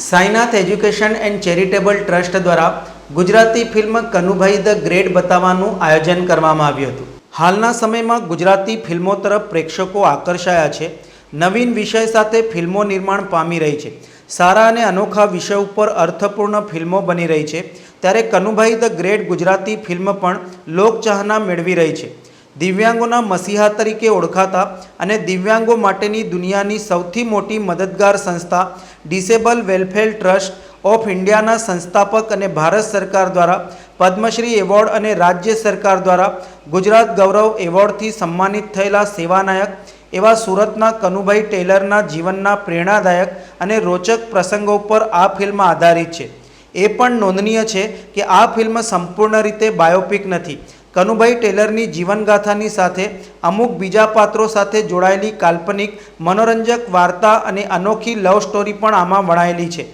Sainath education and charitable trust દ્વારા Gujarati film Kanubhai the great બતાવવાનું આયોજન કરવામાં આવ્યું હતું. હાલના સમયમાં ગુજરાતી ફિલ્મો તરફ પ્રેક્ષકો આકર્ષાયા છે. નવીન વિષય સાથે ફિલ્મો નિર્માણ પામી રહી છે. સારા અને અનોખા વિષય ઉપર અર્થપૂર્ણ ફિલ્મો બની રહી છે. ત્યારે Kanubhai the great Gujarati film પણ લોકચાહના મેળવી રહી છે. દિવ્યાંગોના મસીહા તરીકે ઓળખાતા અને દિવ્યાંગો માટેની દુનિયાની સૌથી મોટી મદદગાર સંસ્થા ડિસેબલ વેલફેર ટ્રસ્ટ ઓફ ઇન્ડિયાના સંસ્થાપક અને ભારત સરકાર દ્વારા, પદ્મશ્રી એવોર્ડ અને રાજ્ય સરકાર દ્વારા ગુજરાત ગૌરવ એવોર્ડથી સન્માનિત થયેલા સેવાનાયક એવા સુરતના કનુભાઈ ટેલરના જીવનના પ્રેરણાદાયક અને રોચક પ્રસંગો પર આ ફિલ્મ આધારિત છે. એ પણ નોંધનીય છે કે આ ફિલ્મ સંપૂર્ણ રીતે બાયોપિક નથી. કનુભાઈ ટેલરની જીવનગાથાની સાથે અમુક બીજા પાત્રો સાથે જોડાયેલી કાલ્પનિક, મનોરંજક વાર્તા અને અનોખી લવ સ્ટોરી પણ આમાં વણાયેલી છે.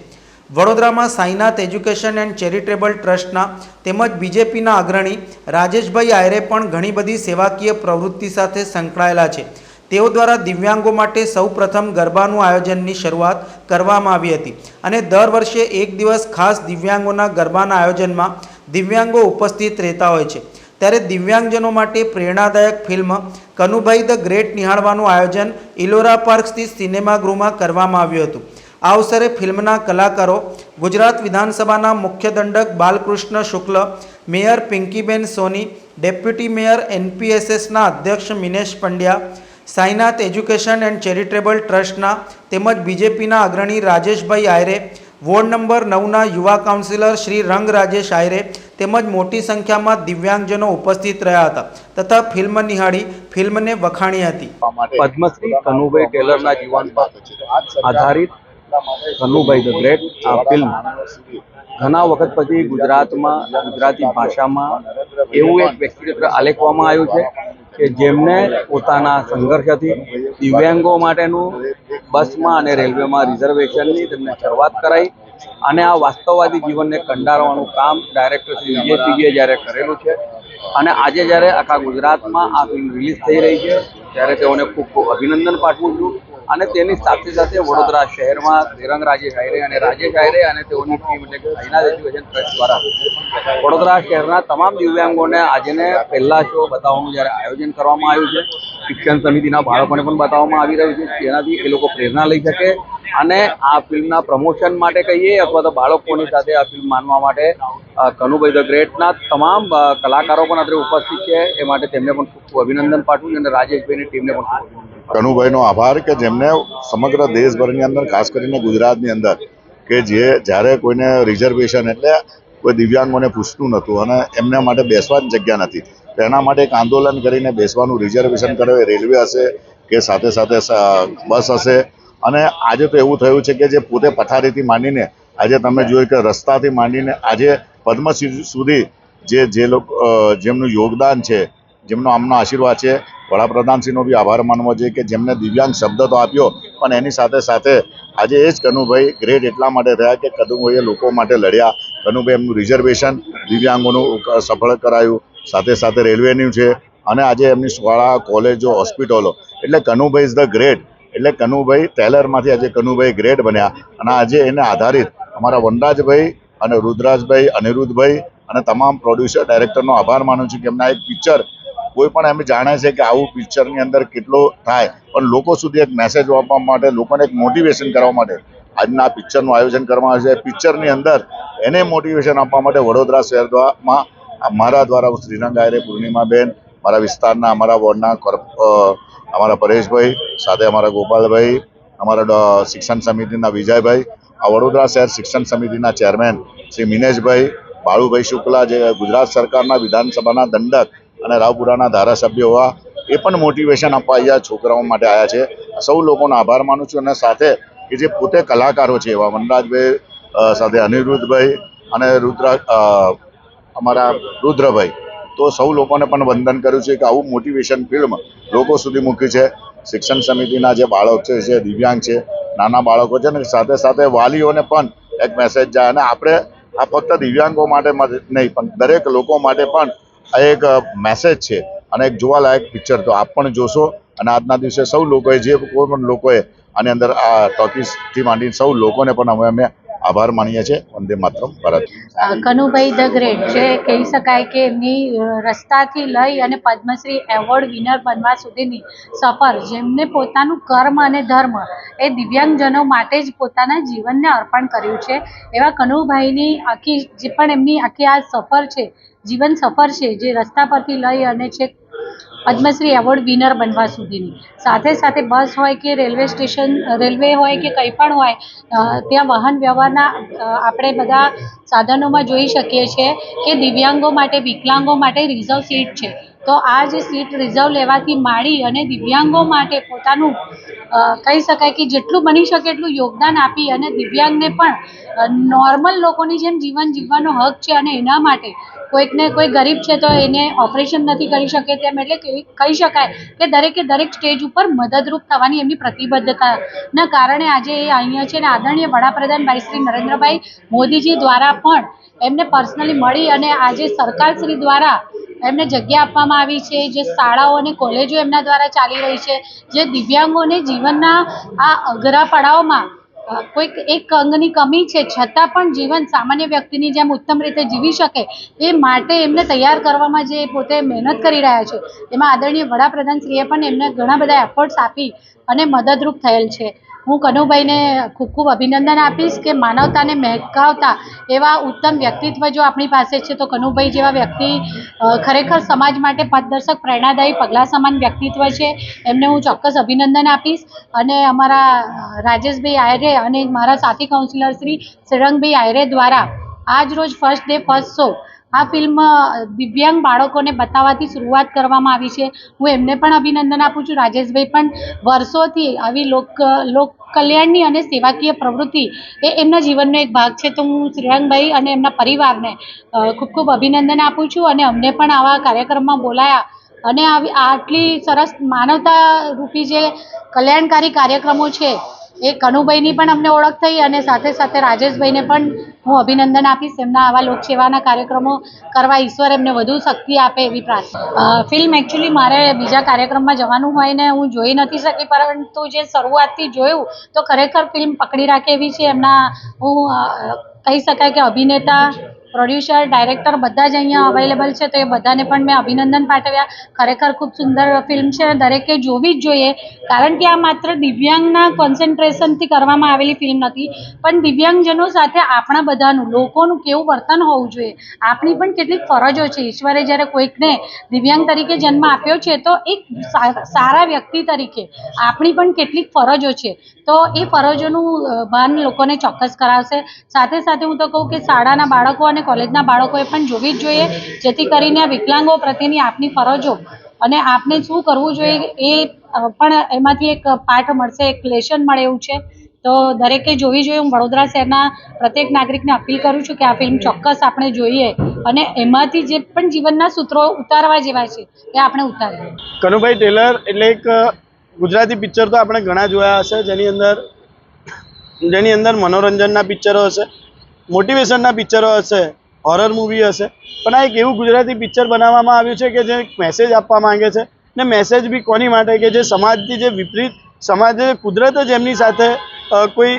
વડોદરામાં સાઈનાથ એજ્યુકેશન એન્ડ ચેરિટેબલ ટ્રસ્ટના તેમજ બીજેપીના અગ્રણી રાજેશભાઈ આયરે પણ ઘણી બધી સેવાકીય પ્રવૃત્તિ સાથે સંકળાયેલા છે. તેઓ દ્વારા દિવ્યાંગો માટે સૌપ્રથમ ગરબાનું આયોજનની શરૂઆત કરવામાં આવી હતી અને દર વર્ષે એક દિવસ ખાસ દિવ્યાંગોના ગરબાના આયોજનમાં દિવ્યાંગો ઉપસ્થિત રહેતા હોય છે. ત્યારે દિવ્યાંગજનો માટે પ્રેરણાદાયક ફિલ્મ કનુભાઈ ધ ગ્રેટ નિહાળવાનું આયોજન ઇલોરા પાર્ક સ્થિત સિનેમાગૃહમાં કરવામાં આવ્યું હતું. આ અવસરે ફિલ્મના કલાકારો, ગુજરાત વિધાનસભાના મુખ્ય દંડક Balkrishna Shukla, mayor Pinkiben Soni, deputy mayor એનપીએસએસના અધ્યક્ષ Minesh Pandya, Sainath education and charitable ટ્રસ્ટના તેમજ બીજેપીના અગ્રણી રાજેશભાઈ આયરે વોર્ડ નંબર નવના યુવા કાઉન્સિલર શ્રી રંગ શાયરે તેમજ મોટી સંખ્યામાં દિવ્યાંગજનો ઉપસ્થિત રહ્યા હતા તથા ફિલ્મ નિહાળી ફિલ્મને વખાણી હતી. પદ્મશ્રી કનુભાઈ ટેલરના જીવન પર આધારિત કનુભાઈ ધ ગ્રેટ આ ફિલ્મ ઘણા વખત પછી ગુજરાતમાં ગુજરાતી ભાષામાં એવું એક વ્યક્તિચિત્ર આલેખવામાં આવ્યું છે કે જેમને પોતાના સંઘર્ષથી દિવ્યાંગો માટેનું બસમાં અને રેલવેમાં રિઝર્વેશનની તેમને શરૂઆત કરાઈ અને આ વાસ્તવવાદી જીવનને કંડારવાનું કામ ડાયરેક્ટર શ્રી વિજય જ્યારે કરેલું છે અને આજે જ્યારે આખા ગુજરાતમાં આ ફિલ્મ રિલીઝ થઈ રહી છે, ત્યારે તેઓને ખૂબ ખૂબ અભિનંદન પાઠવું છું. અને તેની સાથે સાથે વડોદરા શહેરમાં તિરંગ રાજેશ આયરે અને રાજેશ આયરે અને તેઓની ટીમ એટલે કે એજ્યુકેશન ટ્રસ્ટ દ્વારા વડોદરા શહેરના તમામ દિવ્યાંગોને આજને પહેલા શો બતાવવાનું જ્યારે આયોજન કરવામાં આવ્યું છે. શિક્ષણ સમિતિના બાળકોને પણ બતાવવામાં આવી રહ્યું છે જેનાથી એ લોકો પ્રેરણા લઈ શકે અને આ ફિલ્મના પ્રમોશન માટે કહીએ અથવા તો બાળકોની સાથે આ ફિલ્મ માનવા માટે કનુભાઈ ધ ગ્રેટના તમામ કલાકારો પણ અત્યારે ઉપસ્થિત છે. એ માટે તેમને પણ ખૂબ ખૂબ અભિનંદન પાઠવું અને રાજેશભાઈની ટીમને પણ ખૂબ કનુભાઈનો આભાર કે જેમને સમગ્ર દેશભરની અંદર, ખાસ કરીને ગુજરાતની અંદર, કે જે જ્યારે કોઈને રિઝર્વેશન એટલે કોઈ દિવ્યાંગોને પૂછતું નહોતું અને એમના માટે બેસવાની જગ્યા નથી. તો એના માટે એક આંદોલન કરીને બેસવાનું રિઝર્વેશન કરે રેલવે હશે કે સાથે સાથે બસ હશે. અને આજે તો એવું થયું છે કે જે પોતે પથારીથી માંડીને, આજે તમે જોયું કે રસ્તાથી માંડીને આજે પદ્મશ્રી સુધી જે જે લોકો જેમનું યોગદાન છે જેમનો આમનો આશીર્વાદ છે. વડાપ્રધાનશ્રીનો બી આભાર માનવો જોઈએ કે જેમને દિવ્યાંગ શબ્દ તો આપ્યો, પણ એની સાથે સાથે આજે એ જ કનુભાઈ ગ્રેટ એટલા માટે થયા કે કનુભાઈએ લોકો માટે લડ્યા. કનુભાઈ એમનું રિઝર્વેશન દિવ્યાંગોનું સફળ કરાયું. સાથે સાથે રેલવેનું છે. અને આજે એમની શાળા, કોલેજો, હોસ્પિટલો. એટલે કનુભાઈ ઇઝ ધ ગ્રેટ. એટલે કનુભાઈ ટેલરમાંથી આજે કનુભાઈ ગ્રેટ બન્યા. અને આજે એને આધારિત અમારા વનરાજભાઈ અને રુદ્રાજભાઈ અનિરુદ્ધભાઈ અને તમામ પ્રોડ્યુસર ડાયરેક્ટરનો આભાર માનું છું કે એમના એક પિક્ચર કોઈ પણ એમ જાણે છે કે આવું પિક્ચરની અંદર કેટલો થાય, પણ લોકો સુધી એક મેસેજ આપવા માટે, લોકોને એક મોટિવેશન કરવા માટે આજના પિક્ચરનું આયોજન કરવામાં આવે છે. પિક્ચરની અંદર એને મોટિવેશન આપવા માટે વડોદરા શહેર દ્વારામાં મારા દ્વારા હું શ્રીરંગ આયરે, પૂર્ણિમાબેન, મારા વિસ્તારના અમારા વોર્ડના અમારા પરેશભાઈ, સાથે અમારા ગોપાલભાઈ, અમારા શિક્ષણ સમિતિના વિજયભાઈ, આ વડોદરા શહેર શિક્ષણ સમિતિના ચેરમેન શ્રી મિનેશભાઈ, બાળુભાઈ શુક્લા જે ગુજરાત સરકારના વિધાનસભાના દંડક અને રાવપુરાના ધારાસભ્ય હોવા એ પણ મોટિવેશન આપવા અહીંયા છોકરાઓ માટે આવ્યા છે. સૌ લોકોનો આભાર માનું છું અને સાથે કે જે પોતે કલાકારો છે એવા વનરાજભાઈ સાથે અનિરુદ્ધભાઈ અને રુદ્ર અમારા રુદ્રભાઈ, તો સૌ લોકોને પણ વંદન કર્યું છે કે આવું મોટિવેશન ફિલ્મ લોકો સુધી મૂકી છે. શિક્ષણ સમિતિના જે બાળક છે, જે દિવ્યાંગ છે, નાના બાળકો છે ને સાથે સાથે વાલીઓને પણ એક મેસેજ જાય. અને આપણે આ ફક્ત દિવ્યાંગો માટે નહીં, પણ દરેક લોકો માટે પણ આ એક મેસેજ છે અને એક જોવાલાયક પિક્ચર તો આપ પણ જોશો અને આજના દિવસે સૌ લોકોએ, જે કોઈ પણ લોકોએ આની અંદર આ ટોકીસથી માંડીને સૌ લોકોને પણ અમે અમે આભાર માનીએ છીએ. વંદે માતરમ. ભારત કનુભાઈ ધ ગ્રેટ જે કહી શકાય કે એમની રસ્તાથી લઈ અને પદ્મશ્રી એવોર્ડ વિનર બનવા સુધીની સફર, જેમને પોતાનું કર્મ અને ધર્મ એ દિવ્યાંગજનો માટે જ પોતાના જીવનને અર્પણ કર્યું છે. એવા કનુભાઈની આખી, જે પણ એમની આખી આ સફર છે, જીવન સફર છે, જે રસ્તા પરથી લઈ અને છેક પદ્મશ્રી એવોર્ડ વિનર બનવા સુધીની. સાથે સાથે બસ હોય કે રેલવે સ્ટેશન, રેલવે હોય કે કંઈ પણ હોય ત્યાં વાહન વ્યવહારના આપણે બધા સાધનોમાં જોઈ શકીએ છીએ કે દિવ્યાંગો માટે, વિકલાંગો માટે રિઝર્વ સીટ છે. તો આ જે સીટ રિઝર્વ લેવાથી માડી અને દિવ્યાંગો માટે પોતાનું કહી શકાય કે જેટલું બની શકે એટલું યોગદાન આપી અને દિવ્યાંગને પણ નોર્મલ લોકોની જેમ જીવન જીવવાનો હક છે અને એના માટે કોઈકને કોઈ ગરીબ છે તો એને ઓપરેશન નથી કરી શકે તેમ એટલે કહી શકાય કે દરેકે દરેક સ્ટેજ ઉપર મદદરૂપ થવાની એમની પ્રતિબદ્ધતાના કારણે આજે એ અહીંયા છે ને આદરણીય વડાપ્રધાન ભાઈ શ્રી નરેન્દ્રભાઈ મોદીજી દ્વારા પણ એમને પર્સનલી મળી અને આજે સરકારશ્રી દ્વારા એમને જગ્યા આપવામાં આવી છે, જે શાળાઓ અને કોલેજો એમના દ્વારા ચાલી રહી છે, જે દિવ્યાંગોને જીવનના આ અઘરા પડાવમાં કોઈક એક અંગની કમી છે, છતાં પણ જીવન સામાન્ય વ્યક્તિની જેમ ઉત્તમ રીતે જીવી શકે એ માટે એમને તૈયાર કરવામાં જે પોતે મહેનત કરી રહ્યા છે, એમાં આદરણીય વડાપ્રધાનશ્રીએ પણ એમને ઘણા બધા એફર્ટ્સ આપી અને મદદરૂપ થયેલ છે. હું કનુભાઈને ખૂબ ખૂબ અભિનંદન આપીશ કે માનવતાને મહેકાવતા એવા ઉત્તમ વ્યક્તિત્વ જો આપણી પાસે છે, તો કનુભાઈ જેવા વ્યક્તિ ખરેખર સમાજ માટે પથદર્શક પ્રેરણાદાયી, પગલાં સમાન વ્યક્તિત્વ છે. એમને હું ચોક્કસ અભિનંદન આપીશ. અને અમારા રાજેશભાઈ આયરે અને મારા સાથી કાઉન્સિલર શ્રી શ્રીરંગભાઈ આયરે દ્વારા આજ રોજ ફર્સ્ટ ડે ફર્સ્ટ શો આ ફિલ્મ દિવ્યાંગ બાળકોને બતાવવાથી શરૂઆત કરવામાં આવી છે. હું એમને પણ અભિનંદન આપું છું. રાજેશભાઈ પણ વર્ષોથી આવી લોક લોક કલ્યાણની અને સેવાકીય પ્રવૃત્તિ એ એમના જીવનનો એક ભાગ છે. તો હું શ્રીરંગભાઈ અને એમના પરિવારને ખૂબ ખૂબ અભિનંદન આપું છું અને અમને પણ આવા કાર્યક્રમમાં બોલાયા. અને આવી આટલી સરસ માનવતા રૂપી જે કલ્યાણકારી કાર્યક્રમો છે એ કનુભાઈની પણ અમને ઓળખ થઈ અને સાથે સાથે રાજેશભાઈને પણ હું અભિનંદન આપીશ. એમના આવા લોકસેવાના કાર્યક્રમો કરવા ઈશ્વર એમને વધુ શક્તિ આપે એવી પ્રાર્થના. ફિલ્મ એકચ્યુઅલી મારે બીજા કાર્યક્રમમાં જવાનું હોય ને હું જોઈ નથી શકી, પરંતુ જે શરૂઆતથી જોયું તો ખરેખર ફિલ્મ પકડી રાખે એવી છે. એમના હું કહી શકાય કે અભિનેતા પ્રોડ્યુસર ડાયરેક્ટર બધા જ અહીંયા અવેલેબલ છે, તો એ બધાને પણ મેં અભિનંદન પાઠવ્યા. ખરેખર ખૂબ સુંદર ફિલ્મ છે. દરેકે જોવી જ જોઈએ. કારણ કે આ માત્ર દિવ્યાંગના કોન્સન્ટ્રેશનથી કરવામાં આવેલી ફિલ્મ નથી, પણ દિવ્યાંગજનો સાથે આપણા બધાનું, લોકોનું કેવું વર્તન હોવું જોઈએ. આપણી પણ કેટલીક ફરજો છે. ઈશ્વરે જ્યારે કોઈકને દિવ્યાંગ તરીકે જન્મ આપ્યો છે, તો એક સારા વ્યક્તિ તરીકે આપણી પણ કેટલીક ફરજો છે. તો એ ફરજોનું ભાન લોકોને ચોક્કસ કરાવશે. સાથે સાથે હું તો કહું કે શાળાના બાળકો અને કોલેજના બાળકોએ પણ જોવી જ જોઈએ, જેથી કરીને વિકલાંગો પ્રત્યેની આપની ફરજો. અને આપને શું કરવું જોઈએ એ પણ એમાંથી એક પાઠ મળશે, એક લેશન મળે એવું છે. તો દરેકે જોવી જોઈએ. હું વડોદરા શહેરના પ્રત્યેક નાગરિકને અપીલ કરું છું કે આ ફિલ્મ ચોક્કસ આપણે જોઈએ અને એમાંથી જે પણ જીવનના સૂત્રો ઉતારવા જેવા છે, એ આપણે ઉતારીએ. કનુભાઈ ટેલર એટલે એક ગુજરાતી પિક્ચર તો આપણે ઘણા જોયા હશે. જેની અંદર જેની અંદર મનોરંજનના પિક્ચરો હશે, મોટિવેશનના પિક્ચરો હશે હોરર મૂવી હશે. પણ આ એક એવું ગુજરાતી પિક્ચર બનાવવામાં આવ્યું છે કે જે મેસેજ આપવા માંગે છે. ને મેસેજ બી કોની માટે? કે જે સમાજથી જે વિપરીત સમાજે કુદરત જ એમની સાથે કોઈ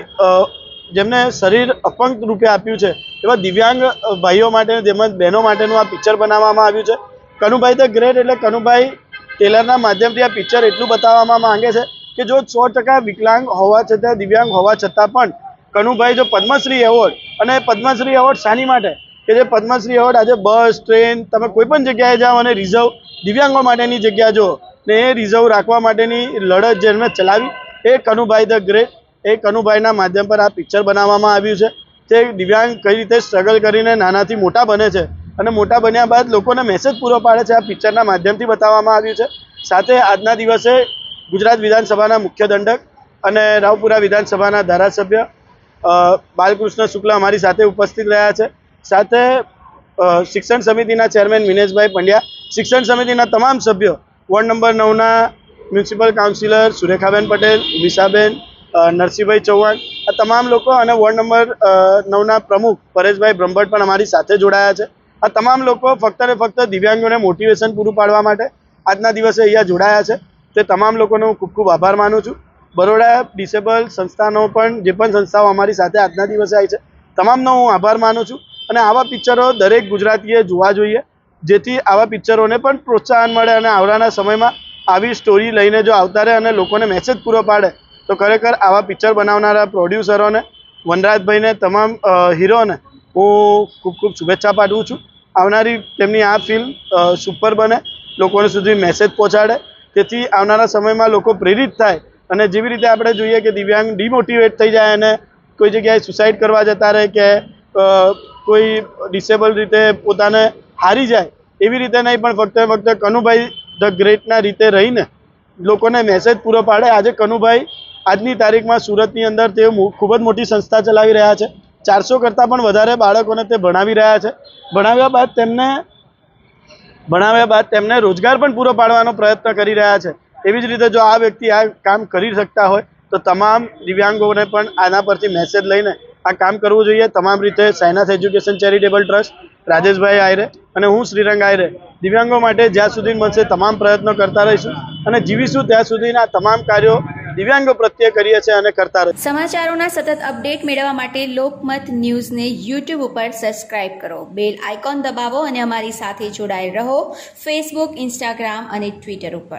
જેમને શરીર અપંગ રૂપે આપ્યું છે, એવા દિવ્યાંગ ભાઈઓ માટે તેમજ બહેનો માટેનું આ પિક્ચર બનાવવામાં આવ્યું છે. કનુભાઈ ધ ગ્રેટ એટલે કનુભાઈ ટેલરના માધ્યમથી આ પિક્ચર એટલું બતાવવામાં માંગે છે કે જો સો ટકા વિકલાંગ હોવા છતાં, દિવ્યાંગ હોવા છતાં પણ કનુભાઈ જો પદ્મશ્રી એવોર્ડ, અને પદ્મશ્રી એવોર્ડ શાની માટે? કે જે પદ્મશ્રી એવોર્ડ આજે બસ, ટ્રેન, તમે કોઈ પણ જગ્યાએ જાઓ અને રિઝર્વ, દિવ્યાંગો માટેની જગ્યા જો, ને એ રિઝર્વ રાખવા માટેની લડત જેમણે ચલાવી, એ કનુભાઈ ધ ગ્રેટ, એ કનુભાઈના માધ્યમ પર આ પિક્ચર બનાવવામાં આવ્યું છે. તે દિવ્યાંગ કઈ રીતે સ્ટ્રગલ કરીને નાનાથી મોટા બને છે અને મોટા બન્યા બાદ લોકોને મેસેજ પૂરો પાડે છે આ પિક્ચરના માધ્યમથી બતાવવામાં આવ્યું છે. સાથે આજના દિવસે ગુજરાત વિધાનસભાના મુખ્ય દંડક અને રાવપુરા વિધાનસભાના ધારાસભ્ય બાલકૃષ્ણ શુક્લા અમારી સાથે ઉપસ્થિત રહ્યા છે. સાથે શિક્ષણ સમિતિના ચેરમેન વિનેશભાઈ પંડ્યા, શિક્ષણ સમિતિના તમામ સભ્યો, વોર્ડ નંબર નવના મ્યુનિસિપલ કાઉન્સિલર સુરેખાબેન પટેલ વિશાબેન નરસિંહભાઈ ચૌહાણ, આ તમામ લોકો અને વોર્ડ નંબર નવના પ્રમુખ પરેશભાઈ બ્રહ્મભટ્ટ પણ અમારી સાથે જોડાયા છે. આ તમામ લોકો ફક્ત ને ફક્ત દિવ્યાંગોને મોટિવેશન પૂરું પાડવા માટે આજના દિવસે અહીંયા જોડાયા છે. તે તમામ લોકોનો હું ખૂબ ખૂબ આભાર માનું છું. બરોડા ડિસેબલ સંસ્થાનો પણ જે પણ સંસ્થાઓ અમારી સાથે આજના દિવસે આવી છે, તમામનો હું આભાર માનું છું. અને આવા પિક્ચરો દરેક ગુજરાતીએ જોવા જોઈએ. જેથી આવા પિક્ચરોને પણ પ્રોત્સાહન મળે અને આવનારા સમયમાં આવી સ્ટોરી લઈને જો આવતા રહે અને લોકોને મેસેજ પૂરો પાડે, તો ખરેખર આવા પિક્ચર બનાવનારા પ્રોડ્યુસરોને, વનરાજભાઈને, તમામ હીરોને હું ખૂબ ખૂબ શુભેચ્છા પાઠવું છું. આવનારી તેમની આ ફિલ્મ સુપર બને, લોકોને સુધી મેસેજ પહોંચાડે. તેથી આવનારા સમયમાં લોકો પ્રેરિત થાય અને જેવી રીતે આપણે જોઈએ કે દિવ્યાંગ ડિમોટિવેટ થઈ જાય અને કોઈ જગ્યાએ સુસાઇડ કરવા જતા રહે કે કોઈ ડિસેબલ રીતે પોતાને હારી જાય, એવી રીતે નહીં, પણ ફક્ત ફક્ત કનુભાઈ ધ ગ્રેટના રીતે રહીને લોકોને મેસેજ પૂરો પાડે. આજે કનુભાઈ આજની તારીખમાં સુરતની અંદર તેઓ ખૂબ જ મોટી સંસ્થા ચલાવી રહ્યા છે. ચારસો કરતાં પણ વધારે બાળકોને તે ભણાવી રહ્યા છે. ભણાવ્યા બાદ તેમને, ભણાવ્યા બાદ તેમને રોજગાર પણ પૂરો પાડવાનો પ્રયત્ન કરી રહ્યા છે. એવી જ રીતે જો આ વ્યક્તિ આ કામ કરી શકતા હોય, તો તમામ દિવ્યાંગોને પણ આના પરથી મેસેજ લઈને આ કામ કરવું જોઈએ તમામ રીતે Sainath education charitable trust, Rajeshbhai Ayre અને હું શ્રીરંગ આયરે. દિવ્યાંગો માટે જ્યાં સુધી બનશે તમામ પ્રયત્નો કરતા રહીશું અને જીવીશું ત્યાં સુધીના તમામ કાર્યો દિવ્યાંગો પ્રત્યે કરીએ છીએ અને કરતા રહીશું. સમાચારોના સતત અપડેટ મેળવવા માટે લોકમત ન્યૂઝને યુટ્યુબ ઉપર સબસ્ક્રાઇબ કરો. બેલ આઇકોન દબાવો અને અમારી સાથે જોડાયેલ રહો ફેસબુક, ઇન્સ્ટાગ્રામ અને ટ્વિટર ઉપર.